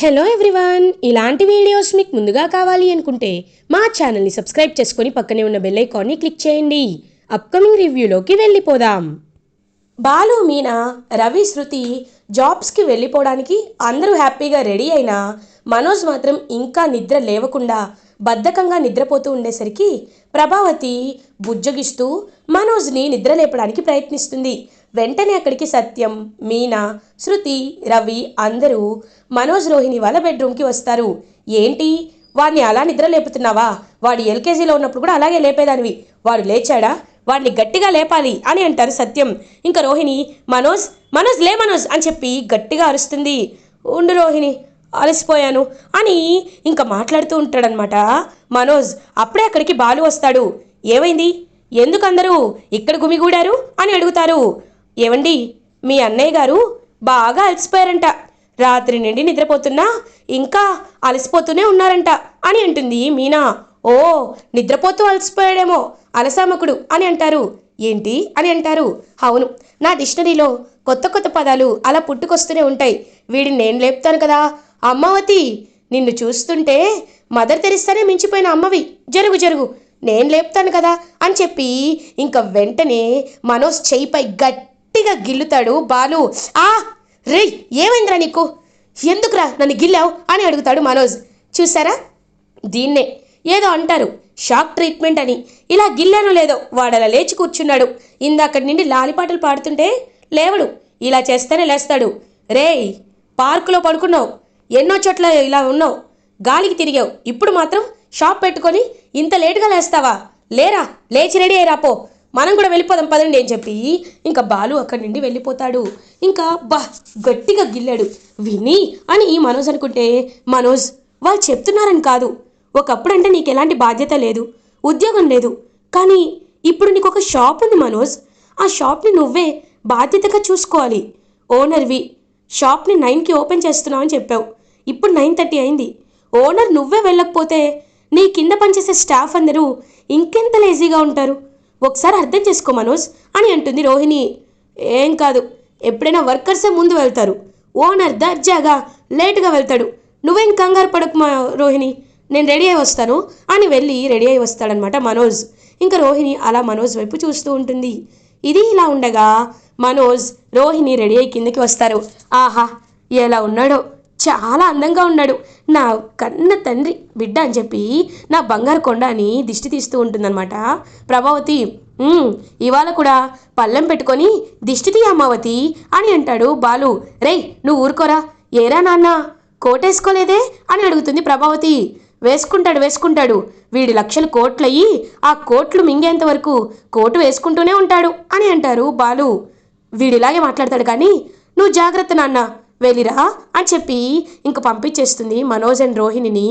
Hello everyone ఇలాంటి videos మీకు ముందుగా కావాలి అనుకుంటే మా ఛానల్ని సబ్స్క్రైబ్ చేసుకొని పక్కనే ఉన్న బెల్ ఐకాన్ని క్లిక్ చేయండి. అప్కమింగ్ రివ్యూలోకి వెళ్ళిపోదాం. బాలు మీనా రవి శృతి జాబ్స్కి వెళ్ళిపోవడానికి అందరూ హ్యాపీగా రెడీ అయినా మనోజ్ మాత్రం ఇంకా నిద్ర లేవకుండా బద్ధకంగా నిద్రపోతూ ఉండేసరికి ప్రభావతి బుజ్జగిస్తూ మనోజ్ని నిద్ర లేపడానికి ప్రయత్నిస్తుంది. వెంటనే అక్కడికి సత్యం మీనా శృతి రవి అందరూ మనోజ్ రోహిణి వాళ్ళ బెడ్రూమ్కి వస్తారు. ఏంటి? వాడిని అలా నిద్ర లేపుతున్నావా? వాడు ఎల్కేజీలో ఉన్నప్పుడు కూడా అలాగే లేపేదానివి. వాడు లేచాడా? వాడిని గట్టిగా లేపాలి అని అంటారు సత్యం. ఇంకా రోహిణి మనోజ్ మనోజ్ లే మనోజ్ అని చెప్పి గట్టిగా అరుస్తుంది. ఉండు రోహిణి అలసిపోయాను అని ఇంకా మాట్లాడుతూ ఉంటాడనమాట మనోజ్ అప్పుడే అక్కడికి బాలు వస్తాడు. ఏమైంది? ఎందుకందరూ ఇక్కడ గుమిగూడారు అని అడుగుతారు. ఏవండి? మీ అన్నయ్య గారు బాగా అలసిపోయారంట. రాత్రి నుండి నిద్రపోతున్నా ఇంకా అలసిపోతూనే ఉన్నారంట అని అంటుంది మీనా. ఓ నిద్రపోతూ అలసిపోయాడేమో అలసామకుడు అని అంటారు. ఏంటి అని అంటారు. అవును నా డిక్షనరీలో కొత్త కొత్త పదాలు అలా పుట్టుకొస్తూనే ఉంటాయి. వీడిని నేను లేపుతాను కదా. అమ్మవతి నిన్ను చూస్తుంటే మదర్ తెరిస్తానే మించిపోయిన అమ్మవి. జరుగు జరుగు. నేను లేపుతాను కదా అని చెప్పి ఇంకా వెంటనే మనోజ్ చేయిపై గట్టిగా గిల్లుతాడు బాలు. ఆ రే ఏమైందిరా నీకు? ఎందుకురా నన్ను గిల్లావు? అని అడుగుతాడు మనోజ్. చూసారా? దీన్నే. ఏదో అంటారు షాక్ ట్రీట్మెంట్ అని. ఇలా గిల్లానో లేదో వాడలా లేచి కూర్చున్నాడు. ఇందక్కడి నుండి లాలిపాటలు పాడుతుంటే లేవడు. ఇలా చేస్తేనే లేస్తాడు. రేయ్ పార్కులో పడుకున్నావు. ఎన్నో చోట్ల ఇలా ఉన్నావు. గాలికి తిరిగావు. ఇప్పుడు మాత్రం షాప్ పెట్టుకొని ఇంత లేటుగా లేస్తావా? లేరా? లేచి రెడీ అయ్యి రాపో మనం కూడా వెళ్ళిపోదాం పదండి అని చెప్పి ఇంకా బాలు అక్కడి నుండి వెళ్ళిపోతాడు. ఇంకా బా గట్టిగా గిల్లాడు. విని అని ఈ మనోజ్ అనుకుంటే మనోజ్ వాళ్ళు చెప్తున్నారని కాదు. ఒకప్పుడు అంటే నీకు ఎలాంటి బాధ్యత లేదు ఉద్యోగం లేదు. కానీ ఇప్పుడు నీకు ఒక షాప్ ఉంది మనోజ్. ఆ షాప్ని నువ్వే బాధ్యతగా చూసుకోవాలి. ఓనర్వి షాప్ని నైన్కి ఓపెన్ చేస్తున్నావు అని చెప్పావు. ఇప్పుడు నైన్ థర్టీ అయింది. ఓనర్ నువ్వే వెళ్ళకపోతే నీ కింద పనిచేసే స్టాఫ్ అందరూ ఇంకెంత లేజీగా ఉంటారు? ఒకసారి అర్థం చేసుకో మనోజ్ అని అంటుంది రోహిణి. ఏం కాదు ఎప్పుడైనా వర్కర్సే ముందు వెళ్తారు. ఓనర్ దర్జాగా లేటుగా వెళ్తాడు. నువ్వేం కంగారు పడకు మా రోహిణి నేను రెడీ అయి వస్తాను అని వెళ్ళి రెడీ అయి వస్తాడనమాట మనోజ్. ఇంకా రోహిణి అలా మనోజ్ వైపు చూస్తూ ఉంటుంది. ఇది ఇలా ఉండగా మనోజ్ రోహిణి రెడీ అయి కిందకి వస్తారు. ఆహా ఎలా ఉన్నాడో. చాలా అందంగా ఉన్నాడు. నా కన్న తండ్రి బిడ్డ అని చెప్పి నా బంగారు కొండ అని దిష్టి తీస్తూ ఉంటుందన్నమాట. ప్రభావతి ఇవాళ కూడా పళ్ళెం పెట్టుకొని దిష్టి తీ అమ్మావతి అని అంటాడు బాలు. రేయ్ నువ్వు ఊరుకోరా? ఏరా నాన్న? కోటేసుకోలేదే? అని అడుగుతుంది ప్రభావతి. వేసుకుంటాడు వేసుకుంటాడు. వీడి లక్షలు కోట్లయ్యి ఆ కోట్లు మింగేంత వరకు కోటు వేసుకుంటూనే ఉంటాడు అని అంటారు బాలు. వీడిలాగే మాట్లాడతాడు కానీ నువ్వు జాగ్రత్త నాన్న. వెళ్ళిరా అని చెప్పి ఇంక పంపించేస్తుంది మనోజ్ అండ్ రోహిణిని.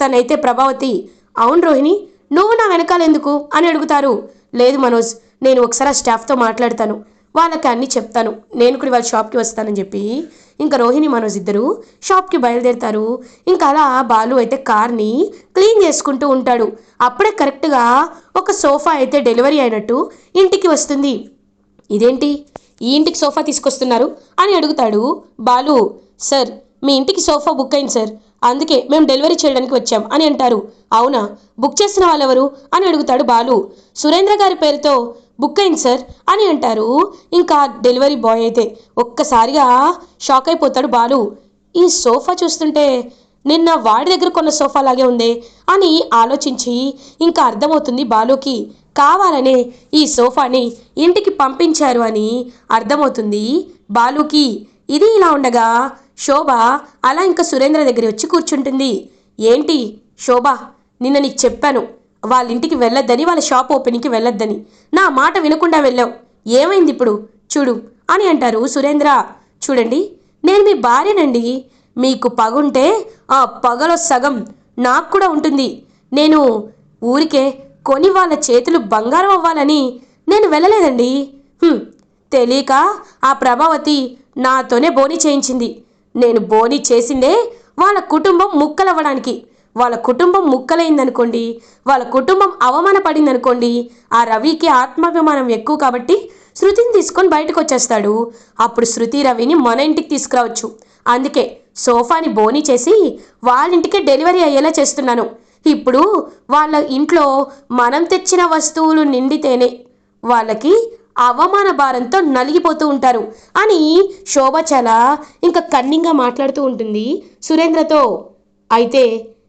తనైతే ప్రభావతి అవును రోహిణి నువ్వు నా వెనకాల ఎందుకు? అని అడుగుతారు. లేదు మనోజ్ నేను ఒకసారి ఆ స్టాఫ్తో మాట్లాడతాను. వాళ్ళకి అన్నీ చెప్తాను. నేను కూడా వాళ్ళ షాప్కి వస్తానని చెప్పి ఇంకా రోహిణి మనోజ్ ఇద్దరు షాప్కి బయలుదేరుతారు. ఇంకా అలా బాలు అయితే కార్ని క్లీన్ చేసుకుంటూ ఉంటాడు. అప్పుడే కరెక్ట్గా ఒక సోఫా అయితే డెలివరీ అయినట్టు ఇంటికి వస్తుంది. ఇదేంటి? ఈ ఇంటికి సోఫా తీసుకొస్తున్నారు? అని అడుగుతాడు బాలు. సార్ మీ ఇంటికి సోఫా బుక్ అయింది సార్. అందుకే మేము డెలివరీ చేయడానికి వచ్చాం అని అంటారు. అవునా? బుక్ చేసిన వాళ్ళెవరు? అని అడుగుతాడు బాలు. సురేంద్ర గారి పేరుతో బుక్ అయింది సార్ అని అంటారు. ఇంకా డెలివరీ బాయ్ అయితే ఒక్కసారిగా షాక్ అయిపోతాడు బాలు. ఈ సోఫా చూస్తుంటే నిన్న వాడి దగ్గర కొన్న సోఫా లాగే ఉంది అని ఆలోచించి ఇంకా అర్థమవుతుంది బాలుకి. కావాలనే ఈ సోఫాని ఇంటికి పంపించారు అని అర్థమవుతుంది. బాలుకి ఇది ఇలా ఉండగా శోభ అలా ఇంకా సురేంద్ర దగ్గర వచ్చి కూర్చుంటుంది. ఏంటి శోభ? నిన్న నీకు చెప్పాను వాళ్ళ ఇంటికి వెళ్ళొద్దని వాళ్ళ షాప్ ఓపెనింగ్కి వెళ్ళొద్దని. నా మాట వినకుండా వెళ్ళావు. ఏమైంది ఇప్పుడు? చూడు అని అంటారు సురేంద్ర. చూడండి నేను మీ భార్యనండి. మీకు పగుంటే ఆ పగలో సగం నాకు కూడా ఉంటుంది. నేను ఊరికే కొని వాళ్ళ చేతులు బంగారం అవ్వాలని నేను వెళ్ళలేదండి. తెలియక ఆ ప్రభావతి నాతోనే బోని చేయించింది. నేను బోని చేసిందే వాళ్ళ కుటుంబం ముక్కలవ్వడానికి. వాళ్ళ కుటుంబం ముక్కలైందనుకోండి వాళ్ళ కుటుంబం అవమానపడిందనుకోండి ఆ రవికి ఆత్మాభిమానం ఎక్కువ కాబట్టి శృతిని తీసుకొని బయటకు వచ్చేస్తాడు అప్పుడు శృతి రవిని మన ఇంటికి తీసుకురావచ్చు. అందుకే సోఫాని బోని చేసి వాళ్ళ ఇంటికే డెలివరీ అయ్యేలా చేస్తున్నాను. ఇప్పుడు వాళ్ళ ఇంట్లో మనం తెచ్చిన వస్తువులు నిండితేనే వాళ్ళకి అవమాన భారంతో నలిగిపోతూ ఉంటారు. అని శోభ చాలా ఇంకా కన్నింగా మాట్లాడుతూ ఉంటుంది. సురేంద్రతో అయితే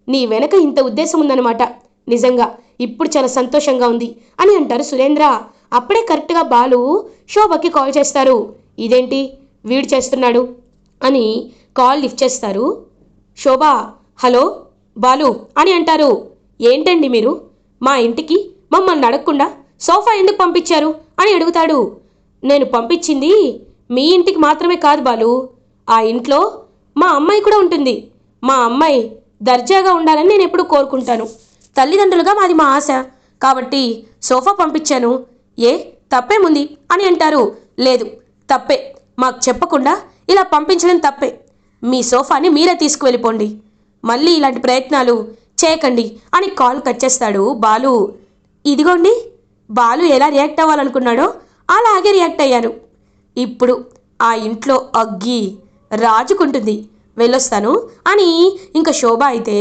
నీ వెనక ఇంత ఉద్దేశం ఉందన్నమాట. నిజంగా ఇప్పుడు చాలా సంతోషంగా ఉంది అని అంటారు సురేంద్ర. అప్పుడే కరెక్ట్గా బాలు శోభకి కాల్ చేస్తారు. ఇదేంటి? వీడు చేస్తున్నాడు అని కాల్ లిఫ్ట్ చేస్తారు. శోభ హలో? బాలు అని అంటారు. ఏంటండి మీరు? మా ఇంటికి మమ్మల్ని అడగకుండా సోఫా ఎందుకు పంపించారు అని అడుగుతాడు. నేను పంపించింది మీ ఇంటికి మాత్రమే కాదు బాలు. ఆ ఇంట్లో మా అమ్మాయి కూడా ఉంటుంది. మా అమ్మాయి దర్జాగా ఉండాలని నేను ఎప్పుడూ కోరుకుంటాను. తల్లిదండ్రులుగా మాది మా ఆశ. కాబట్టి సోఫా పంపించాను. ఏ తప్పేముంది అని అంటారు. లేదు తప్పే. మాకు చెప్పకుండా ఇలా పంపించడం తప్పే. మీ సోఫాని మీరే తీసుకువెళ్ళిపోండి. మళ్ళీ ఇలాంటి ప్రయత్నాలు చేయకండి అని కాల్ కట్ చేస్తాడు బాలు. ఇదిగోండి బాలు ఎలా రియాక్ట్ అవ్వాలనుకున్నాడో అలాగే రియాక్ట్ అయ్యాను ఇప్పుడు ఆ ఇంట్లో అగ్గి రాజుకుంటుంది. వెళ్ళొస్తాను అని ఇంకా శోభ అయితే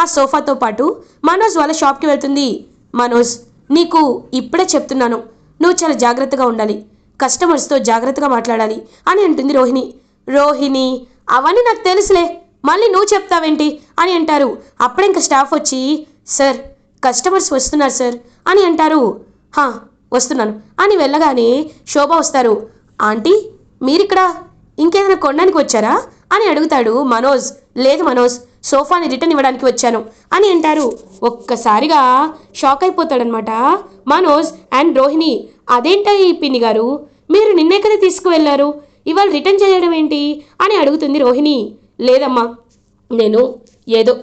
ఆ సోఫాతో పాటు మనోజ్ వాళ్ళ షాప్కి వెళ్తుంది. మనోజ్ నీకు ఇప్పుడే చెప్తున్నాను నువ్వు చాలా జాగ్రత్తగా ఉండాలి కస్టమర్స్తో జాగ్రత్తగా మాట్లాడాలి అని అంటుంది రోహిణి. రోహిణి అవన్నీ నాకు తెలుసులే. మళ్ళీ నువ్వు చెప్తావేంటి? అని అంటారు. అప్పుడే ఇంకా స్టాఫ్ వచ్చి సార్ కస్టమర్స్ వస్తున్నారు సార్ అని అంటారు. హా వస్తున్నాను అని వెళ్ళగానే శోభ వస్తారు. ఆంటీ మీరిక్కడ ఇంకేదైనా కొనడానికి వచ్చారా? అని అడుగుతాడు మనోజ్. లేదు మనోజ్ సోఫాని రిటర్న్ ఇవ్వడానికి వచ్చాను అని అంటారు. ఒక్కసారిగా షాక్ అయిపోతాడనమాట మనోజ్ అండ్ రోహిణి. అదేంటా ఈ పిన్ని గారు? మీరు నిన్నే కదా తీసుకువెళ్ళారు? ఇవాళ రిటర్న్ చేయడం ఏంటి అని అడుగుతుంది రోహిణి. లేదమ్మా నేను ఏదో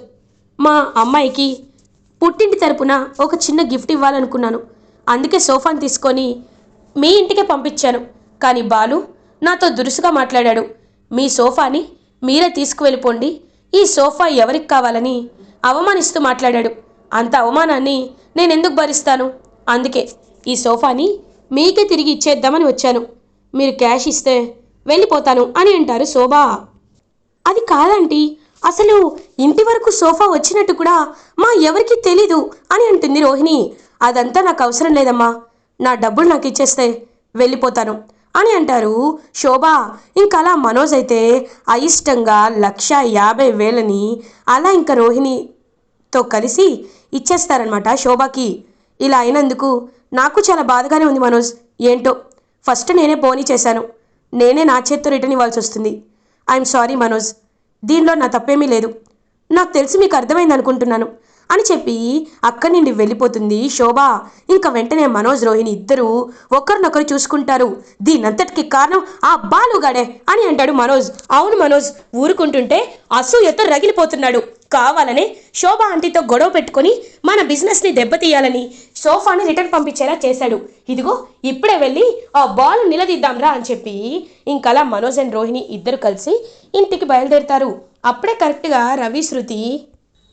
మా అమ్మాయికి పుట్టింటి తరపున ఒక చిన్న గిఫ్ట్ ఇవ్వాలనుకున్నాను. అందుకే సోఫాను తీసుకొని మీ ఇంటికే పంపించాను. కానీ బాలు నాతో దురుసుగా మాట్లాడాడు. మీ సోఫాని మీరే తీసుకువెళ్ళిపోండి. ఈ సోఫా ఎవరికి కావాలని అవమానిస్తూ మాట్లాడాడు. అంత అవమానాన్ని నేను ఎందుకు భరిస్తాను? అందుకే ఈ సోఫాని మీకే తిరిగి ఇచ్చేద్దామని వచ్చాను. మీరు క్యాష్ ఇస్తే వెళ్ళిపోతాను అని అంటారు శోభా. అది కాదంటీ అసలు ఇంటి వరకు సోఫా వచ్చినట్టు కూడా మా ఎవరికి తెలీదు అని అంటుంది రోహిణి. అదంతా నాకు అవసరం లేదమ్మా. నా డబ్బులు నాకు ఇచ్చేస్తే వెళ్ళిపోతాను అని అంటారు శోభ. ఇంకలా అలా మనోజ్ అయితే అయిష్టంగా లక్ష యాభై వేలని అలా ఇంకా రోహిణితో కలిసి ఇచ్చేస్తారనమాట శోభకి. ఇలా అయినందుకు నాకు చాలా బాధగానే ఉంది మనోజ్. ఏంటో? ఫస్ట్ నేనే పోనీ చేశాను. నేనే నా చేత్తో రిటర్న్ ఇవ్వాల్సి వస్తుంది. I'm sorry Manoj. దీనిలో నా తప్పేమీ లేదు. నాకు తెలిసి మీకు అర్థమైంది అనుకుంటున్నాను. అని చెప్పి అక్కడి నుండి వెళ్ళిపోతుంది శోభ. ఇంకా వెంటనే మనోజ్ రోహిణి ఇద్దరు ఒకరినొకరు చూసుకుంటారు. దీనంతటికి కారణం ఆ బాలుగాడే అని అంటాడు మనోజ్. అవును మనోజ్ ఊరుకుంటుంటే అసూయతో రగిలిపోతున్నాడు. కావాలనే శోభ ఆంటీతో గొడవ పెట్టుకొని మన బిజినెస్ని దెబ్బతీయాలని సోఫాని రిటర్న్ పంపించేలా చేశాడు. ఇదిగో ఇప్పుడే వెళ్ళి ఆ బాల్ నిలదీద్దాంరా అని చెప్పి ఇంకలా మనోజ్ అండ్ రోహిణి ఇద్దరు కలిసి ఇంటికి బయలుదేరుతారు. అప్పుడే కరెక్ట్గా రవి శృతి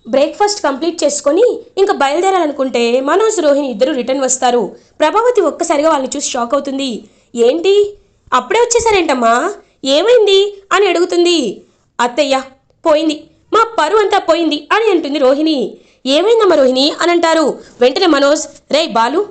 బ్రేక్ఫాస్ట్ కంప్లీట్ చేసుకొని ఇంకా బయలుదేరాలనుకుంటే మనోజ్ రోహిణి ఇద్దరు రిటర్న్ వస్తారు. ప్రభావతి ఒక్కసారిగా వాళ్ళని చూసి షాక్ అవుతుంది. ఏంటి? అప్పుడే వచ్చేసారేంటమ్మా? ఏమైంది? అని అడుగుతుంది. అత్తయ్య పోయింది. మా పరువు అంతా పోయింది అని అంటుంది రోహిణి. ఏమైందమ్మా రోహిణి? అని అంటారు. వెంటనే మనోజ్ రే బాలు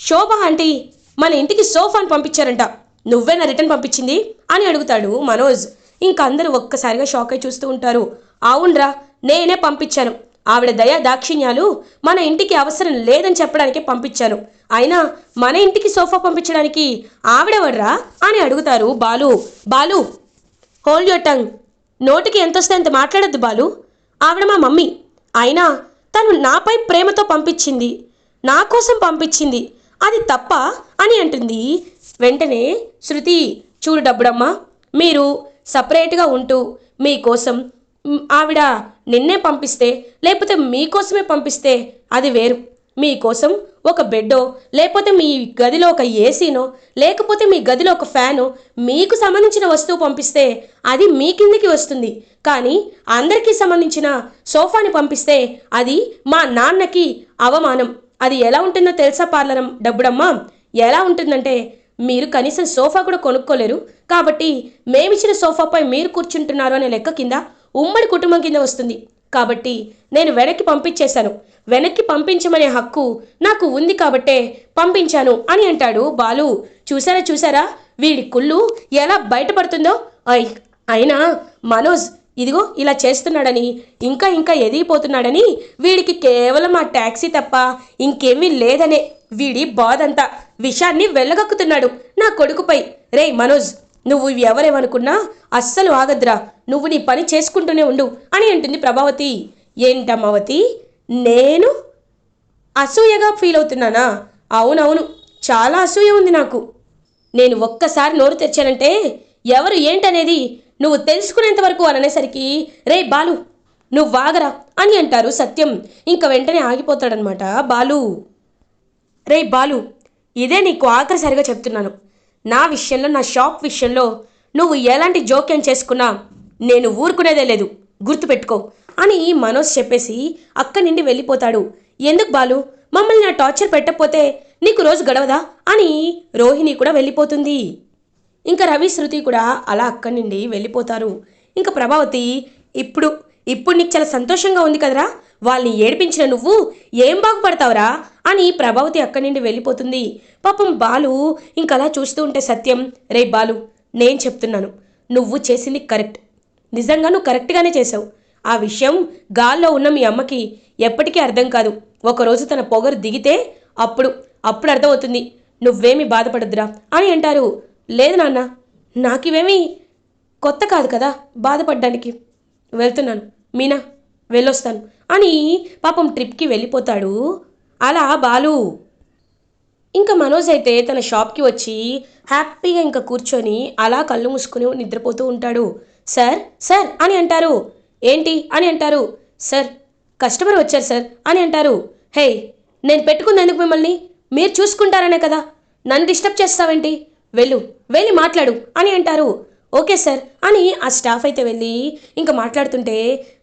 శోభ ఆంటీ మన ఇంటికి సోఫాను పంపించారంట. నువ్వేనా రిటర్న్ పంపించింది? అని అడుగుతాడు మనోజ్. ఇంక అందరూ ఒక్కసారిగా షాక్ అయి చూస్తూ ఉంటారు. అవునరా నేనే పంపించాను. ఆవిడ దయా దాక్షిణ్యాలు మన ఇంటికి అవసరం లేదని చెప్పడానికి పంపించాను. అయినా మన ఇంటికి సోఫా పంపించడానికి ఆవిడెవడ్రా? అని అడుగుతారు Balu. Balu hold your tongue నోటికి ఎంతొస్తే అంత మాట్లాడద్దు బాలు. ఆవిడ మా మమ్మీ. అయినా తను నాపై ప్రేమతో పంపించింది. నా కోసం పంపించింది. అది తప్ప అని అంటుంది. వెంటనే శృతి చూడు డబ్బుడమ్మా మీరు సపరేట్గా ఉంటూ మీకోసం ఆవిడ నిన్నే పంపిస్తే లేకపోతే మీకోసమే పంపిస్తే అది వేరు. మీకోసం ఒక బెడ్డో లేకపోతే మీ గదిలో ఒక ఏసీనో లేకపోతే మీ గదిలో ఒక ఫ్యానో మీకు సంబంధించిన వస్తువు పంపిస్తే అది మీ కిందికి వస్తుంది. కానీ అందరికీ సంబంధించిన సోఫాని పంపిస్తే అది మా నాన్నకి అవమానం. అది ఎలా ఉంటుందో తెలుసా పార్లరం డబ్బుడమ్మా? ఎలా ఉంటుందంటే మీరు కనీసం సోఫా కూడా కొనుక్కోలేరు. కాబట్టి మేమిచ్చిన సోఫాపై మీరు కూర్చుంటున్నారు అనే లెక్క కింద ఉమ్మడి కుటుంబం కింద వస్తుంది. కాబట్టి నేను వెనక్కి పంపించేశాను. వెనక్కి పంపించమనే హక్కు నాకు ఉంది కాబట్టే పంపించాను అని అంటాడు బాలు. చూసారా చూసారా వీడి కుళ్ళు ఎలా బయటపడుతుందో? అయ్ అయినా మనోజ్ ఇదిగో ఇలా చేస్తున్నాడని ఇంకా ఇంకా ఎదిగిపోతున్నాడని వీడికి కేవలం ఆ ట్యాక్సీ తప్ప ఇంకేమీ లేదనే వీడి బాధంతా. విషాన్ని వెళ్ళగక్కుతున్నాడు నా కొడుకుపై. రేయ్ మనోజ్. నువ్వు ఎవరేమనుకున్నా అస్సలు ఆగద్రా. నువ్వు నీ పని చేసుకుంటూనే ఉండు అని అంటుంది ప్రభావతి. ఏంటమ్మవతి నేను అసూయగా ఫీల్ అవుతున్నానా? అవునవును చాలా అసూయ ఉంది నాకు. నేను ఒక్కసారి నోరు తెచ్చానంటే ఎవరు ఏంటనేది నువ్వు తెలుసుకునేంత వరకు అని అనేసరికి రే బాలు నువ్వు వాగరా అని అంటారు సత్యం. ఇంకా వెంటనే ఆగిపోతాడనమాట బాలు. రే బాలు ఇదే నీకు ఆఖరిసరిగా చెప్తున్నాను. నా విషయంలో నా షాప్ విషయంలో నువ్వు ఎలాంటి జోక్యం చేసుకున్నా నేను ఊరుకునేదే లేదు. గుర్తుపెట్టుకో అని మనోజ్ చెప్పేసి అక్కడి నుండి వెళ్ళిపోతాడు. ఎందుకు బాలు? మమ్మల్ని నా టార్చర్ పెట్టకపోతే నీకు రోజు గడవదా? అని రోహిణి కూడా వెళ్ళిపోతుంది. ఇంకా రవి శృతి కూడా అలా అక్కడి నుండి వెళ్ళిపోతారు. ఇంకా ప్రభావతి ఇప్పుడు ఇప్పుడు నీకు చాలా సంతోషంగా ఉంది కదరా? వాళ్ళని ఏడిపించిన నువ్వు ఏం బాగుపడతావురా? అని ప్రభావతి అక్కడి నుండి వెళ్ళిపోతుంది. పాపం బాలు ఇంకలా చూస్తూ ఉంటే సత్యం రే బాలు నేను చెప్తున్నాను. నువ్వు చేసింది కరెక్ట్. నిజంగా నువ్వు కరెక్ట్గానే చేసావు ఆ విషయం గాల్లో ఉన్న మీ అమ్మకి ఎప్పటికీ అర్థం కాదు. ఒకరోజు తన పొగరు దిగితే అప్పుడు అప్పుడు అర్థమవుతుంది. నువ్వేమీ బాధపడద్దురా అని అంటారు. లేదు నాన్న నాకివేమీ కొత్త కాదు కదా బాధపడ్డానికి. వెళ్తున్నాను. మీనా వెళ్ళొస్తాను అని పాపం ట్రిప్కి వెళ్ళిపోతాడు. అలా బాలు. ఇంకా మనోజ్ అయితే తన షాప్కి వచ్చి హ్యాపీగా ఇంకా కూర్చొని అలా కళ్ళు మూసుకుని నిద్రపోతూ ఉంటాడు. సార్ సార్ అని అంటారు. ఏంటి? అని అంటారు. సార్ కస్టమర్ వచ్చారు సార్ అని అంటారు. హే నేను పెట్టుకున్నందుకు మిమ్మల్ని? మీరు చూసుకుంటారనే కదా. నన్ను డిస్టర్బ్ చేస్తావేంటి? వెళ్ళు వెళ్ళి మాట్లాడు అని అంటారు. ఓకే సార్ అని ఆ స్టాఫ్ అయితే వెళ్ళి ఇంకా మాట్లాడుతుంటే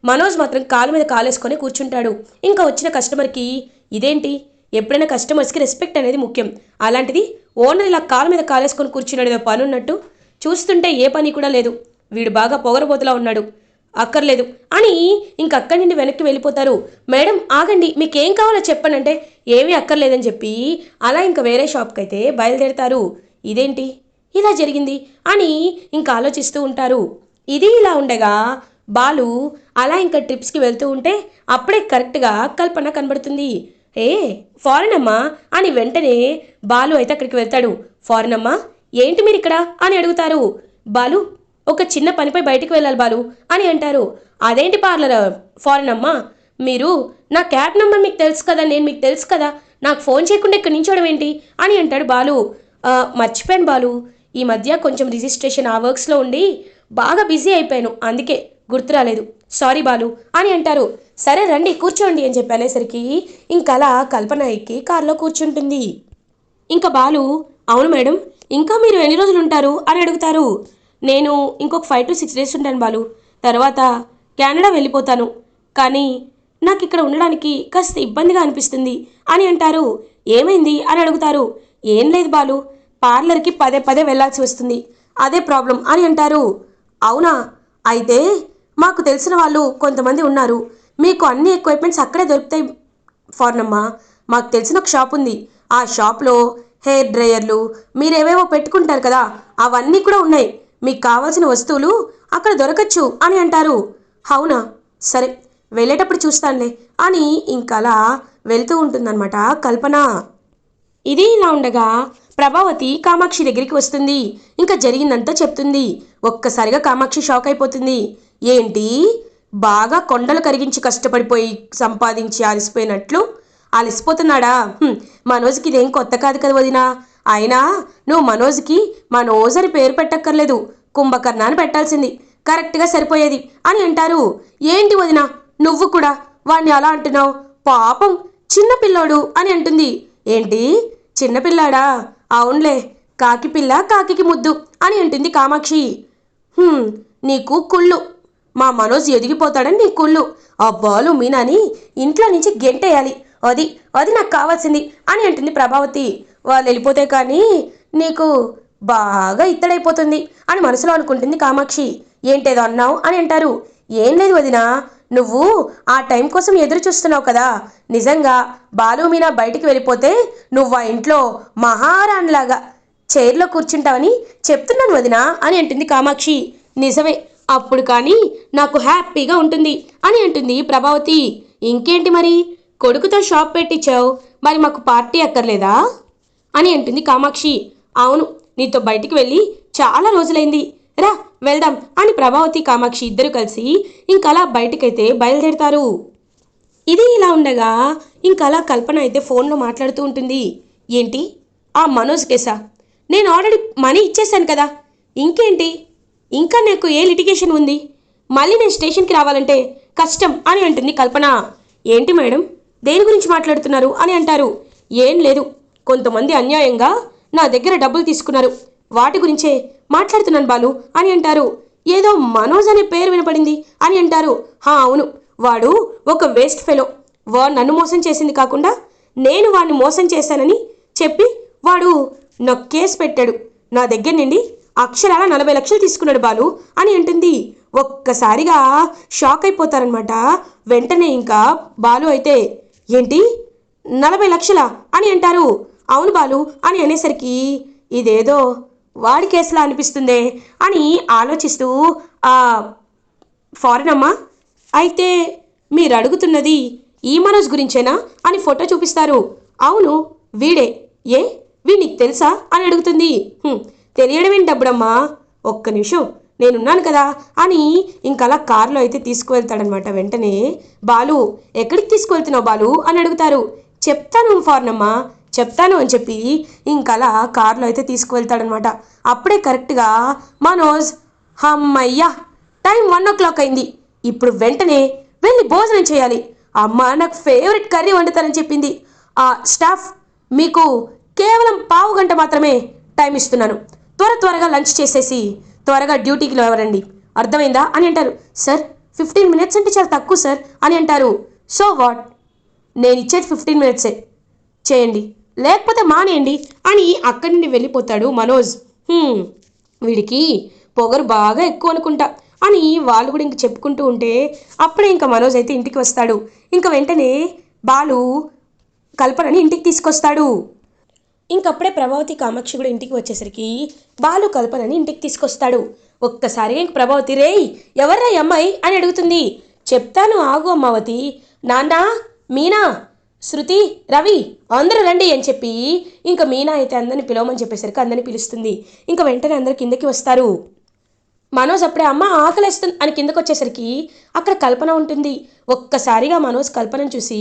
మనోజ్ మాత్రం కాలు మీద కాలేసుకొని కూర్చుంటాడు. ఇంకా వచ్చిన కస్టమర్కి ఇదేంటి? ఎప్పుడైనా కస్టమర్స్కి రెస్పెక్ట్ అనేది ముఖ్యం. అలాంటిది ఓనర్ ఇలా కాలు మీద కాలేసుకొని కూర్చున్నాడు ఏదో పని ఉన్నట్టు చూస్తుంటే ఏ పని కూడా లేదు. వీడు బాగా పొగరబోతులా ఉన్నాడు. అక్కర్లేదు. అని ఇంక అక్కడి నుండి వెనక్కి వెళ్ళిపోతారు. మేడం ఆగండి. మీకేం కావాలో చెప్పనంటే ఏమీ అక్కర్లేదని చెప్పి అలా ఇంకా వేరే షాప్కి అయితే బయలుదేరతారు. ఇదేంటి? ఇలా జరిగింది అని ఇంకా ఆలోచిస్తూ ఉంటారు. ఇది ఇలా ఉండగా బాలు అలా ఇంకా ట్రిప్స్కి వెళ్తూ ఉంటే అప్పుడే కరెక్ట్గా కల్పన కనబడుతుంది. ఏ ఫారెన్ అమ్మా? అని వెంటనే బాలు అయితే అక్కడికి వెళ్తాడు. ఫారెన్ అమ్మా ఏంటి మీరు ఇక్కడ అని అడుగుతారు. బాలు ఒక చిన్న పనిపై బయటికి వెళ్ళాలి బాలు అని అంటారు. అదేంటి పార్లర్ ఫారెన్ అమ్మా? మీరు నా క్యాబ్ నెంబర్ మీకు తెలుసు కదా నేను మీకు తెలుసు కదా నాకు ఫోన్ చేయకుండా ఇక్కడ నించోవడం ఏంటి? అని అంటాడు బాలు. మర్చిపోయాను బాలు. ఈ మధ్య కొంచెం రిజిస్ట్రేషన్ ఆ వర్క్స్లో ఉండి బాగా బిజీ అయిపోయాను అందుకే గుర్తు రాలేదు. సారీ బాలు అని అంటారు. సరే రండి కూర్చోండి అని చెప్పేసరికి ఇంకలా కల్పన ఎక్కి కారులో కూర్చుంటుంది. ఇంకా బాలు అవును మేడం ఇంకా మీరు ఎన్ని రోజులు ఉంటారు అని అడుగుతారు. నేను ఇంకొక ఫైవ్ టు సిక్స్ డేస్ ఉంటాను బాలు. తర్వాత కెనడా వెళ్ళిపోతాను. కానీ నాకు ఇక్కడ ఉండడానికి కాస్త ఇబ్బందిగా అనిపిస్తుంది అని అంటారు. ఏమైంది అని అడుగుతారు. ఏం లేదు బాలు పార్లర్కి పదే పదే వెళ్ళాల్సి వస్తుంది. అదే ప్రాబ్లం అని అంటారు. అవునా? అయితే మాకు తెలిసిన వాళ్ళు కొంతమంది ఉన్నారు. మీకు అన్ని ఎక్విప్మెంట్స్ అక్కడే దొరుకుతాయి ఫార్నమ్మా. మాకు తెలిసిన ఒక షాప్ ఉంది. ఆ షాప్లో హెయిర్ డ్రయర్లు మీరేవేవో పెట్టుకుంటారు కదా అవన్నీ కూడా ఉన్నాయి. మీకు కావాల్సిన వస్తువులు అక్కడ దొరకచ్చు అని అంటారు. అవునా? సరే వెళ్ళేటప్పుడు చూస్తానులే. అని ఇంకలా వెళ్తూ ఉంటుందన్నమాట కల్పన. ఇది ఇలా ఉండగా ప్రభావతి కామాక్షి దగ్గరికి వస్తుంది. ఇంకా జరిగిందంతా చెప్తుంది. ఒక్కసారిగా కామాక్షి షాక్ అయిపోతుంది. ఏంటి? బాగా కొండలు కరిగించి కష్టపడిపోయి సంపాదించి అలసిపోయినట్లు? అలసిపోతున్నాడా? మనోజ్కి ఇదేం కొత్త కాదు కదా వదినా. అయినా నువ్వు మనోజ్కి మనోజ్ అని పేరు పెట్టక్కర్లేదు. కుంభకర్ణ అని పెట్టాల్సింది. కరెక్ట్గా సరిపోయేది అని అంటారు. ఏంటి వదినా? నువ్వు కూడా వాణ్ణి అలా అంటున్నావు? పాపం చిన్న పిల్లోడు అని అంటుంది. ఏంటి? చిన్నపిల్లాడా అవునులే కాకి పిల్ల కాకికి ముద్దు అని అంటుంది కామాక్షి. నీకు కుళ్ళు. మా మనోజ్ ఎదిగిపోతాడని నీ కుళ్ళు. ఆ బాలు మీనాని ఇంట్లో నుంచి గెంటేయాలి. అది అది నాకు కావాల్సింది అని అంటుంది ప్రభావతి. వాళ్ళు వెళ్ళిపోతే కానీ నీకు బాగా ఇత్తడైపోతుంది అని మనసులో అనుకుంటుంది కామాక్షి. ఏంటేదో అన్నావు అని అంటారు. ఏం లేదు వదినా నువ్వు ఆ టైం కోసం ఎదురు చూస్తున్నావు కదా. నిజంగా బాలు మీనా బయటికి వెళ్ళిపోతే నువ్వు ఆ ఇంట్లో మహారాణిలాగా చైర్లో కూర్చుంటావని చెప్తున్నాను వదినా అని అంటుంది కామాక్షి. నిజమే అప్పుడు కానీ నాకు హ్యాపీగా ఉంటుంది అని అంటుంది ప్రభావతి. ఇంకేంటి మరి? కొడుకుతో షాప్ పెట్టించావు మరి మాకు పార్టీ అక్కర్లేదా? అని అంటుంది కామాక్షి. అవును నీతో బయటికి వెళ్ళి చాలా రోజులైంది. రా వెళ్దాం అని ప్రభావతి కామాక్షి ఇద్దరు కలిసి ఇంకలా బయటకైతే బయలుదేరతారు. ఇది ఇలా ఉండగా ఇంకలా కల్పన అయితే ఫోన్లో మాట్లాడుతూ ఉంటుంది. ఏంటి? ఆ మనోజ్ కేసా? నేను ఆల్రెడీ మనీ ఇచ్చేశాను కదా. ఇంకేంటి? ఇంకా నాకు ఏ లిటిగేషన్ ఉంది? మళ్ళీ నేను స్టేషన్కి రావాలంటే కష్టం అని అంటుంది కల్పన. ఏంటి మేడం? దేని గురించి మాట్లాడుతున్నారు అని అంటారు. ఏం లేదు. కొంతమంది అన్యాయంగా నా దగ్గర డబ్బులు తీసుకున్నారు. వాటి గురించే మాట్లాడుతున్నాను బాలు అని అంటారు. ఏదో మనోజ్ అనే పేరు వినపడింది అని అంటారు. హా అవును. వాడు ఒక వేస్ట్ ఫెలో. వాడు నన్ను మోసం చేసింది కాకుండా నేను వాడిని మోసం చేశానని చెప్పి వాడు నా కేసు పెట్టాడు. నా దగ్గర నుండి అక్షరాల నలభై లక్షలు తీసుకున్నాడు బాలు అని అంటుంది. ఒక్కసారిగా షాక్ అయిపోతారనమాట వెంటనే ఇంకా బాలు అయితే ఏంటి? నలభై లక్షలా? అని అంటారు. అవును బాలు అని అనేసరికి ఇదేదో వాడి కేసులా అనిపిస్తుందే అని ఆలోచిస్తూ ఫారెన్ అమ్మా అయితే మీరు అడుగుతున్నది ఈ మనోజ్ గురించేనా? అని ఫోటో చూపిస్తారు. అవును వీడే. ఏ? వీ నీకు తెలుసా? అని అడుగుతుంది. తెలియడమేంటి డబ్బుడమ్మా? ఒక్క నిమిషం నేనున్నాను కదా అని ఇంకలా కారులో అయితే తీసుకువెళ్తాడనమాట వెంటనే బాలు ఎక్కడికి తీసుకువెళ్తున్నావు బాలు? అని అడుగుతారు. చెప్తాను ఫార్నమ్మా చెప్తాను అని చెప్పి ఇంకలా కారులో అయితే తీసుకువెళ్తాడనమాట అప్పుడే కరెక్ట్గా మనోజ్ హమ్మయ్యా టైం వన్ ఓ క్లాక్ అయింది. ఇప్పుడు వెంటనే వెళ్ళి భోజనం చేయాలి. అమ్మ నాకు ఫేవరెట్ కర్రీ వండుతానని చెప్పింది. ఆ స్టాఫ్ మీకు కేవలం పావు గంట మాత్రమే టైం ఇస్తున్నాను. త్వర త్వరగా లంచ్ చేసేసి త్వరగా డ్యూటీకి లేవరండి. అర్థమైందా? అని అంటారు. సార్ ఫిఫ్టీన్ మినిట్స్ అంటే చాలా తక్కువ సార్ అని అంటారు. So what? నేను ఇచ్చేది ఫిఫ్టీన్ మినిట్సే. చేయండి. లేకపోతే మానేయండి అని అక్కడి నుండి వెళ్ళిపోతాడు మనోజ్. వీడికి పొగరు బాగా ఎక్కువ అనుకుంటా అని వాళ్ళు కూడా ఇంక చెప్పుకుంటూ ఉంటే అప్పుడే ఇంకా మనోజ్ అయితే ఇంటికి వస్తాడు. ఇంకా వెంటనే బాలు కల్పనని ఇంటికి తీసుకొస్తాడు. ఇంకప్పుడే ప్రభావతి కామాక్షి కూడా ఇంటికి వచ్చేసరికి బాలు కల్పనని ఇంటికి తీసుకొస్తాడు. ఒక్కసారిగా ఇంక ప్రభావతి రేయ్ ఎవర్రా అమ్మాయి? అని అడుగుతుంది. చెప్తాను ఆగు అమ్మావతి. నాన్న మీనా శృతి రవి అందరూ రండి అని చెప్పి ఇంకా మీనా అయితే అందరిని పిలవమని చెప్పేసరికి అందరిని పిలుస్తుంది. ఇంకా వెంటనే అందరు కిందకి వస్తారు. మనోజ్ అప్పుడే అమ్మ ఆకలిస్తుంది అని కిందకు వచ్చేసరికి అక్కడ కల్పన ఉంటుంది. ఒక్కసారిగా మనోజ్ కల్పనను చూసి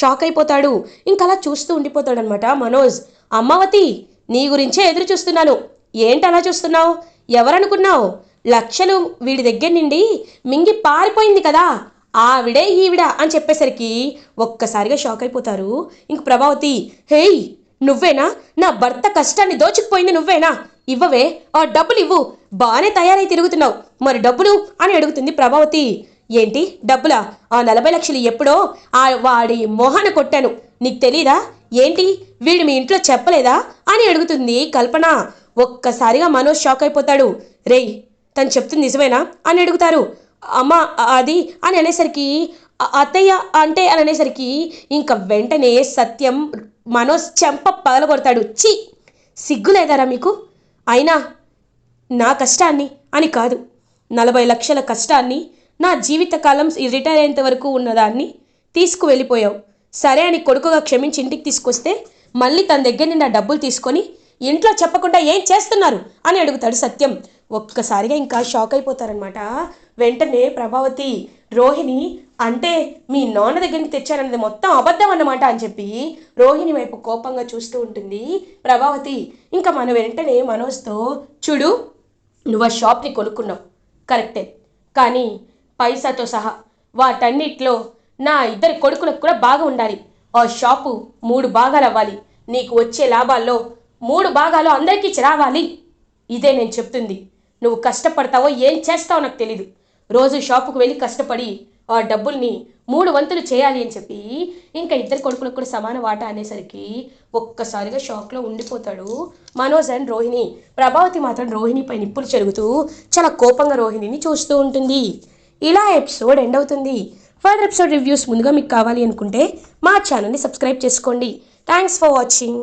షాక్ అయిపోతాడు. ఇంకా అలా చూస్తూ ఉండిపోతాడు అనమాట మనోజ్. అమ్మవతి నీ గురించే ఎదురు చూస్తున్నాను. ఏంటి అలా చూస్తున్నావు? ఎవరనుకున్నావు? లక్షలు వీడి దగ్గర నుండి మింగి పారిపోయింది కదా. ఆవిడే ఈవిడ అని చెప్పేసరికి ఒక్కసారిగా షాక్ అయిపోతారు. ఇంక ప్రభావతి హేయ్ నువ్వేనా? నా భర్త కష్టాన్ని దోచుకుపోయింది నువ్వేనా? ఇవ్వవే ఆ డబ్బులు ఇవ్వు. బాగానే తయారై తిరుగుతున్నావు. మరి డబ్బులు? అని అడుగుతుంది ప్రభావతి. ఏంటి? డబ్బులా? ఆ నలభై లక్షలు ఎప్పుడో ఆ వాడి మోహన కొట్టాను. నీకు తెలీదా? ఏంటి? వీడు మీ ఇంట్లో చెప్పలేదా? అని అడుగుతుంది కల్పన. ఒక్కసారిగా మనోజ్ షాక్ అయిపోతాడు. రేయ్ తను చెప్తుంది నిజమేనా? అని అడుగుతారు. అమ్మ అది అని అనేసరికి అత్తయ్య అంటే అని అనేసరికి ఇంకా వెంటనే సత్యం మనోజ్ చెంప పగలగొడతాడు చి సిగ్గులేదారా మీకు? అయినా నా కష్టాన్ని అని కాదు నలభై లక్షల కష్టాన్ని నా జీవితకాలం రిటైర్ అయ్యేంత వరకు ఉన్నదాన్ని తీసుకువెళ్ళిపోయావు. సరే అని కొడుకుగా క్షమించి ఇంటికి తీసుకొస్తే మళ్ళీ తన దగ్గర నుండి ఆ డబ్బులు తీసుకొని ఇంట్లో చెప్పకుండా ఏం చేస్తున్నారు? అని అడుగుతాడు సత్యం. ఒక్కసారిగా ఇంకా షాక్ అయిపోతారనమాట వెంటనే ప్రభావతి రోహిణి అంటే మీ నాన్న దగ్గర తెచ్చారన్నది మొత్తం అబద్ధం అన్నమాట అని చెప్పి రోహిణి వైపు కోపంగా చూస్తూ ఉంటుంది. ప్రభావతి ఇంకా మనం వెంటనే మనోజ్తో చూడు నువ్వు ఆ షాప్ని కొనుక్కున్నావు. కరెక్టే. కానీ పైసాతో సహా వాటన్నిటిలో నా ఇద్దరి కొడుకులకు కూడా బాగా ఉండాలి. ఆ షాపు మూడు భాగాలు అవ్వాలి. నీకు వచ్చే లాభాల్లో మూడు భాగాలు అందరికీ రావాలి. ఇదే నేను చెప్తుంది. నువ్వు కష్టపడతావో ఏం చేస్తావో నాకు తెలీదు. రోజు షాపుకు వెళ్ళి కష్టపడి ఆ డబ్బుల్ని మూడు వంతులు చేయాలి అని చెప్పి ఇంకా ఇద్దరు కొడుకులకు కూడా సమాన వాటా అనేసరికి ఒక్కసారిగా షాక్లో ఉండిపోతాడు మనోజ్ అండ్ రోహిణి. ప్రభావతి మాత్రం రోహిణి పై నిప్పులు చెరుగుతూ చాలా కోపంగా రోహిణిని చూస్తూ ఉంటుంది. ఇలా ఎపిసోడ్ ఎండ్ అవుతుంది. ఫర్దర్ ఎపిసోడ్ రివ్యూస్ ముందుగా మీకు కావాలి అనుకుంటే మా ఛానల్ని సబ్స్క్రైబ్ చేసుకోండి. Thanks for watching.